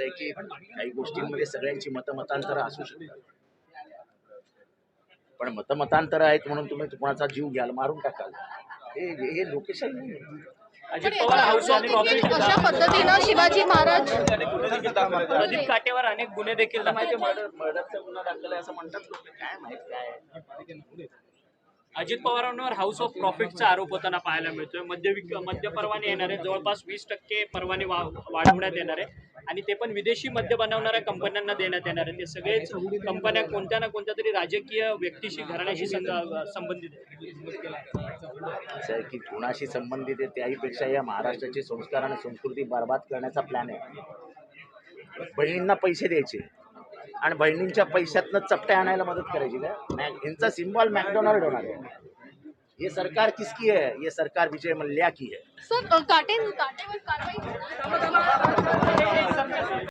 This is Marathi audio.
कसं आहे की काही गोष्टींमध्ये सगळ्यांची मतमतांतरं असू शकतात. पण मतमतांतरं आहेत म्हणून तुम्ही कोणाचा जीव घ्याल मारून टाकाल. हे हे लोकेशन नाही. अजित पण पवार हाऊस ऑफ देखील प्रॉफिट अशा पद्धतीनं शिवाजी महाराज प्रदीप काटेवर अनेक गुन्हे देखील माहिती दाखल मर्डर मर्डरचा गुन्हा दाखल आहे असं म्हणतात लोक. काय माहीत काय अजित पवारांवर हाऊस ऑफ प्रॉफिटचा आरोप होताना पाहायला मिळतोय. मद्य विक मद्य परवाने येणार आहे जवळपास वीस टक्के परवाने वाढवण्यात येणार. आहे आणि ते पण विदेशी मद्य बनवणाऱ्या कंपन्यांना देण्यात येणार आहे. ते सगळेच कंपन्या कोणत्या ना कोणत्या तरी राजकीय व्यक्तीशी घराण्याशी संबंधित आहे की कुणाशी संबंधित आहे त्याहीपेक्षा या महाराष्ट्राचे संस्कार आणि संस्कृती बरबाद करण्याचा प्लॅन आहे. बहिणींना पैसे द्यायचे. आणि बहिणींच्या पैशातनं चपट्या आणायला मदत करायची का? मॅक यांचा सिम्बॉल मॅकडोनाल्ड होणार आहे. ये सरकार किसकी है ये सरकार विजय मल्ल्या की है सर काटे काटेवर कारवाई होणार?